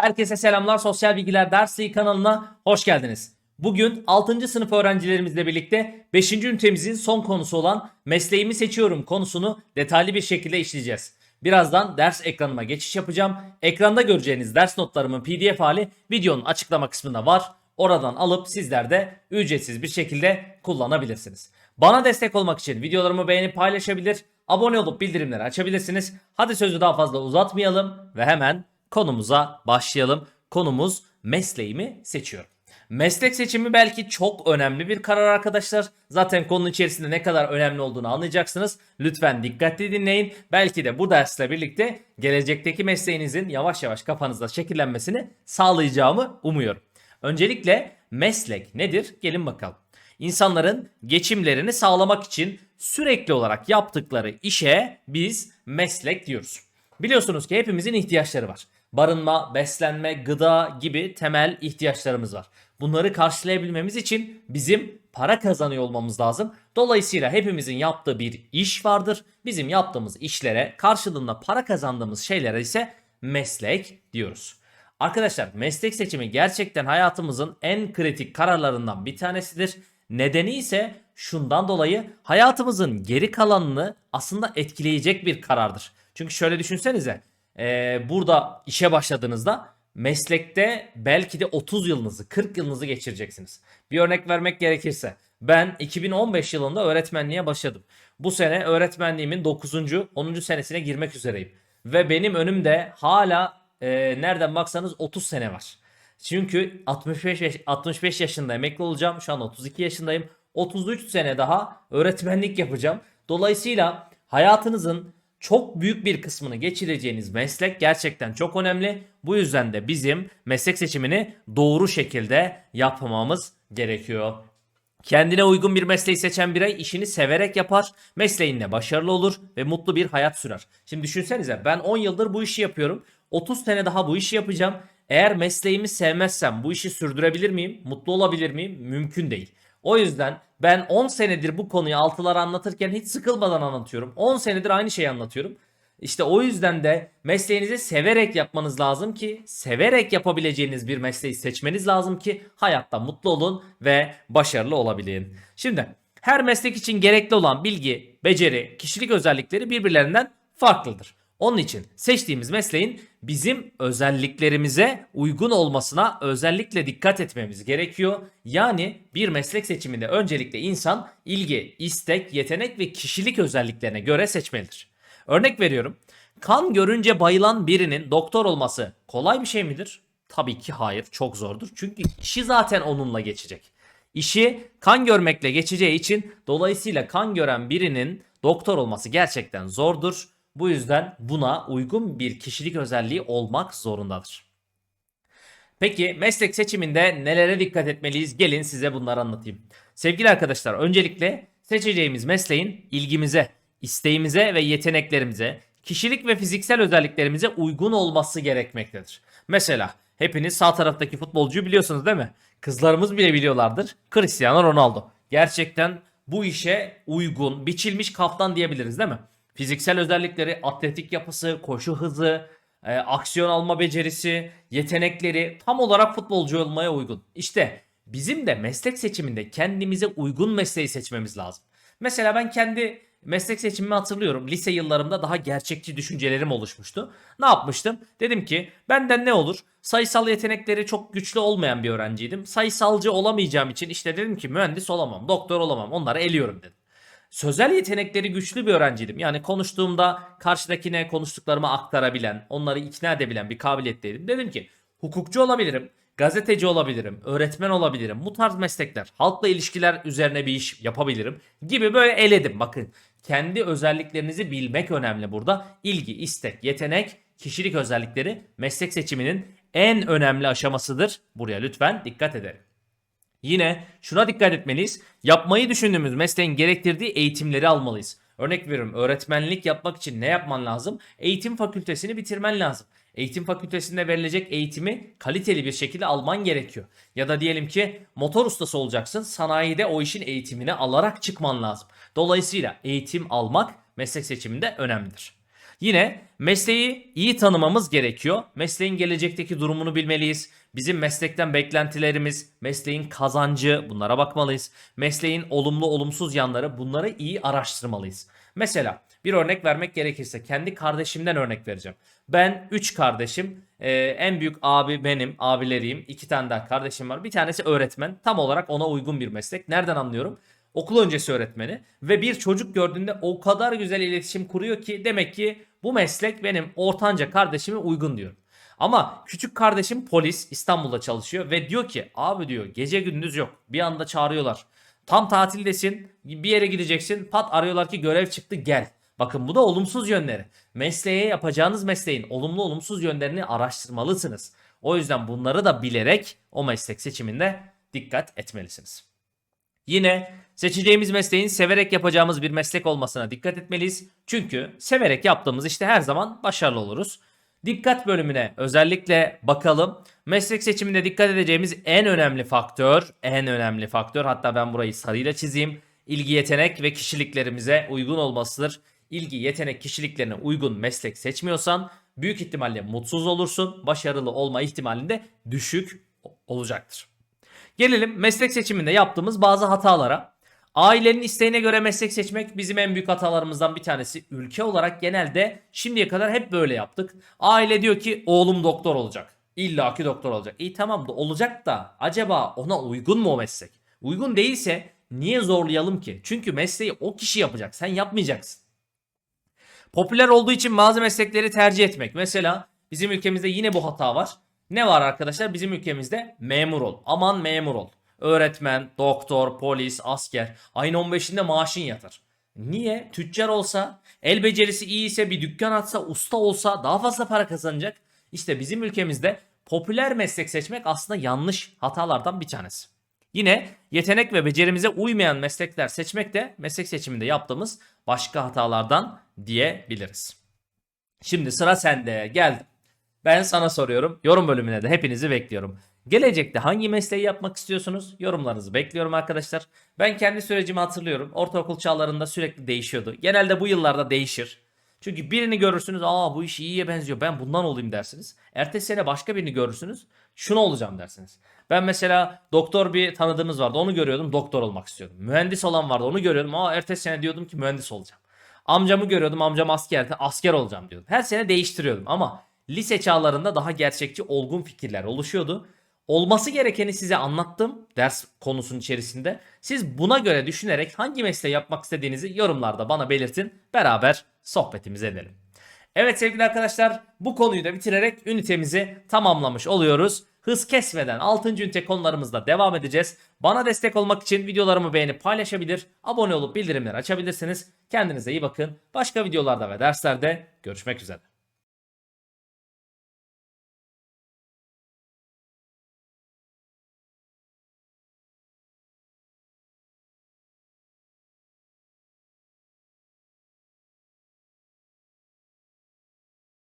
Herkese selamlar. Sosyal Bilgiler Dersi kanalına hoş geldiniz. Bugün 6. sınıf öğrencilerimizle birlikte 5. ünitemizin son konusu olan mesleğimi seçiyorum konusunu detaylı bir şekilde işleyeceğiz. Birazdan ders ekranıma geçiş yapacağım. Ekranda göreceğiniz ders notlarımın pdf hali videonun açıklama kısmında var. Oradan alıp sizler de ücretsiz bir şekilde kullanabilirsiniz. Bana destek olmak için videolarımı beğenip paylaşabilir, abone olup bildirimleri açabilirsiniz. Hadi sözü daha fazla uzatmayalım ve hemen konumuza başlayalım. Konumuz mesleğimi seçiyorum. Meslek seçimi belki çok önemli bir karar arkadaşlar. Zaten konunun içerisinde ne kadar önemli olduğunu anlayacaksınız. Lütfen dikkatli dinleyin. Belki de bu dersle birlikte gelecekteki mesleğinizin yavaş yavaş kafanızda şekillenmesini sağlayacağımı umuyorum. Öncelikle meslek nedir? Gelin bakalım. İnsanların geçimlerini sağlamak için sürekli olarak yaptıkları işe biz meslek diyoruz. Biliyorsunuz ki hepimizin ihtiyaçları var. Barınma, beslenme, gıda gibi temel ihtiyaçlarımız var. Bunları karşılayabilmemiz için bizim para kazanıyor olmamız lazım. Dolayısıyla hepimizin yaptığı bir iş vardır. Bizim yaptığımız işlere karşılığında para kazandığımız şeylere ise meslek diyoruz. Arkadaşlar meslek seçimi gerçekten hayatımızın en kritik kararlarından bir tanesidir. Nedeni ise şundan dolayı hayatımızın geri kalanını aslında etkileyecek bir karardır. Çünkü şöyle düşünsenize ee, burada işe başladığınızda meslekte belki de 30 yılınızı 40 yılınızı geçireceksiniz. Bir örnek vermek gerekirse ben 2015 yılında öğretmenliğe başladım. Bu sene öğretmenliğimin 9. 10. senesine girmek üzereyim. Ve benim önümde hala e, nereden baksanız 30 sene var. Çünkü 65 yaş- 65 yaşında emekli olacağım. Şu an 32 yaşındayım. 33 sene daha öğretmenlik yapacağım. Dolayısıyla hayatınızın çok büyük bir kısmını geçireceğiniz meslek gerçekten çok önemli. Bu yüzden de bizim meslek seçimini doğru şekilde yapmamız gerekiyor. Kendine uygun bir mesleği seçen birey işini severek yapar, mesleğinde başarılı olur ve mutlu bir hayat sürer. Şimdi düşünsenize ben 10 yıldır bu işi yapıyorum. 30 sene daha bu işi yapacağım. Eğer mesleğimi sevmezsem bu işi sürdürebilir miyim? Mutlu olabilir miyim? Mümkün değil. O yüzden ben 10 senedir bu konuyu altılara anlatırken hiç sıkılmadan anlatıyorum. 10 senedir aynı şeyi anlatıyorum. İşte o yüzden de mesleğinizi severek yapmanız lazım ki severek yapabileceğiniz bir mesleği seçmeniz lazım ki hayatta mutlu olun ve başarılı olabilin. Şimdi her meslek için gerekli olan bilgi, beceri, kişilik özellikleri birbirlerinden farklıdır. Onun için seçtiğimiz mesleğin bizim özelliklerimize uygun olmasına özellikle dikkat etmemiz gerekiyor. Yani bir meslek seçiminde öncelikle insan ilgi, istek, yetenek ve kişilik özelliklerine göre seçmelidir. Örnek veriyorum. Kan görünce bayılan birinin doktor olması kolay bir şey midir? Tabii ki hayır, çok zordur. Çünkü işi zaten onunla geçecek. İşi kan görmekle geçeceği için dolayısıyla kan gören birinin doktor olması gerçekten zordur. Bu yüzden buna uygun bir kişilik özelliği olmak zorundadır. Peki meslek seçiminde nelere dikkat etmeliyiz? Gelin size bunları anlatayım. Sevgili arkadaşlar öncelikle seçeceğimiz mesleğin ilgimize, isteğimize ve yeteneklerimize, kişilik ve fiziksel özelliklerimize uygun olması gerekmektedir. Mesela hepiniz sağ taraftaki futbolcuyu biliyorsunuz değil mi? Kızlarımız bile biliyorlardır. Cristiano Ronaldo. Gerçekten bu işe uygun, biçilmiş kaftan diyebiliriz değil mi? Fiziksel özellikleri, atletik yapısı, koşu hızı, e, aksiyon alma becerisi, yetenekleri tam olarak futbolcu olmaya uygun. İşte bizim de meslek seçiminde kendimize uygun mesleği seçmemiz lazım. Mesela ben kendi meslek seçimimi hatırlıyorum. Lise yıllarımda daha gerçekçi düşüncelerim oluşmuştu. Ne yapmıştım? Dedim ki benden ne olur? Sayısal yetenekleri çok güçlü olmayan bir öğrenciydim. Sayısalcı olamayacağım için işte dedim ki mühendis olamam, doktor olamam. Onları eliyorum dedim. Sözel yetenekleri güçlü bir öğrenciydim. Yani konuştuğumda karşıdakine konuştuklarımı aktarabilen, onları ikna edebilen bir kabiliyetteydim. Dedim ki hukukçu olabilirim, gazeteci olabilirim, öğretmen olabilirim. Bu tarz meslekler, halkla ilişkiler üzerine bir iş yapabilirim gibi böyle eledim. Bakın kendi özelliklerinizi bilmek önemli burada. İlgi, istek, yetenek, kişilik özellikleri meslek seçiminin en önemli aşamasıdır. Buraya lütfen dikkat edelim. Yine şuna dikkat etmeliyiz. Yapmayı düşündüğümüz mesleğin gerektirdiği eğitimleri almalıyız. Örnek veriyorum öğretmenlik yapmak için ne yapman lazım? Eğitim fakültesini bitirmen lazım. Eğitim fakültesinde verilecek eğitimi kaliteli bir şekilde alman gerekiyor. Ya da diyelim ki motor ustası olacaksın. Sanayide o işin eğitimini alarak çıkman lazım. Dolayısıyla eğitim almak meslek seçiminde önemlidir. Yine mesleği iyi tanımamız gerekiyor. Mesleğin gelecekteki durumunu bilmeliyiz. Bizim meslekten beklentilerimiz, mesleğin kazancı bunlara bakmalıyız. Mesleğin olumlu olumsuz yanları bunları iyi araştırmalıyız. Mesela bir örnek vermek gerekirse kendi kardeşimden örnek vereceğim. Ben 3 kardeşim. Ee, en büyük abi benim, abileriyim. 2 tane daha kardeşim var. Bir tanesi öğretmen. Tam olarak ona uygun bir meslek. Nereden anlıyorum? Okul öncesi öğretmeni ve bir çocuk gördüğünde o kadar güzel iletişim kuruyor ki demek ki bu meslek benim ortanca kardeşime uygun diyorum. Ama küçük kardeşim polis İstanbul'da çalışıyor ve diyor ki abi diyor gece gündüz yok. Bir anda çağırıyorlar. Tam tatildesin bir yere gideceksin pat arıyorlar ki görev çıktı gel. Bakın bu da olumsuz yönleri. Mesleğe yapacağınız mesleğin olumlu olumsuz yönlerini araştırmalısınız. O yüzden bunları da bilerek o meslek seçiminde dikkat etmelisiniz. Yine seçeceğimiz mesleğin severek yapacağımız bir meslek olmasına dikkat etmeliyiz. Çünkü severek yaptığımız işte her zaman başarılı oluruz. Dikkat bölümüne özellikle bakalım. Meslek seçiminde dikkat edeceğimiz en önemli faktör, en önemli faktör hatta ben burayı sarıyla çizeyim. İlgi, yetenek ve kişiliklerimize uygun olmasıdır. İlgi, yetenek, kişiliklerine uygun meslek seçmiyorsan büyük ihtimalle mutsuz olursun. Başarılı olma ihtimalin de düşük olacaktır. Gelelim meslek seçiminde yaptığımız bazı hatalara. Ailenin isteğine göre meslek seçmek bizim en büyük hatalarımızdan bir tanesi. Ülke olarak genelde şimdiye kadar hep böyle yaptık. Aile diyor ki oğlum doktor olacak. İlla ki doktor olacak. İyi tamam da olacak da acaba ona uygun mu o meslek? Uygun değilse niye zorlayalım ki? Çünkü mesleği o kişi yapacak. Sen yapmayacaksın. Popüler olduğu için bazı meslekleri tercih etmek. Mesela bizim ülkemizde yine bu hata var. Ne var arkadaşlar? Bizim ülkemizde memur ol. Aman memur ol. Öğretmen, doktor, polis, asker. Ayın 15'inde maaşın yatar. Niye? Tüccar olsa, el becerisi iyi ise bir dükkan atsa, usta olsa daha fazla para kazanacak. İşte bizim ülkemizde popüler meslek seçmek aslında yanlış hatalardan bir tanesi. Yine yetenek ve becerimize uymayan meslekler seçmek de meslek seçiminde yaptığımız başka hatalardan diyebiliriz. Şimdi sıra sende. Geldim. Ben sana soruyorum. Yorum bölümüne de hepinizi bekliyorum. Gelecekte hangi mesleği yapmak istiyorsunuz? Yorumlarınızı bekliyorum arkadaşlar. Ben kendi sürecimi hatırlıyorum. Ortaokul çağlarında sürekli değişiyordu. Genelde bu yıllarda değişir. Çünkü birini görürsünüz, aa bu iş iyiye benziyor, ben bundan olayım dersiniz. Ertesi sene başka birini görürsünüz, şunu olacağım dersiniz. Ben mesela doktor bir tanıdığımız vardı, onu görüyordum, doktor olmak istiyordum. Mühendis olan vardı, onu görüyordum, aa ertesi sene diyordum ki mühendis olacağım. Amcamı görüyordum, amcam askerdi, asker olacağım diyordum. Her sene değiştiriyordum ama lise çağlarında daha gerçekçi, olgun fikirler oluşuyordu. Olması gerekeni size anlattım ders konusunun içerisinde. Siz buna göre düşünerek hangi mesleği yapmak istediğinizi yorumlarda bana belirtin. Beraber sohbetimizi edelim. Evet sevgili arkadaşlar bu konuyu da bitirerek ünitemizi tamamlamış oluyoruz. Hız kesmeden 6. ünite konularımızda devam edeceğiz. Bana destek olmak için videolarımı beğenip paylaşabilir, abone olup bildirimleri açabilirsiniz. Kendinize iyi bakın. Başka videolarda ve derslerde görüşmek üzere.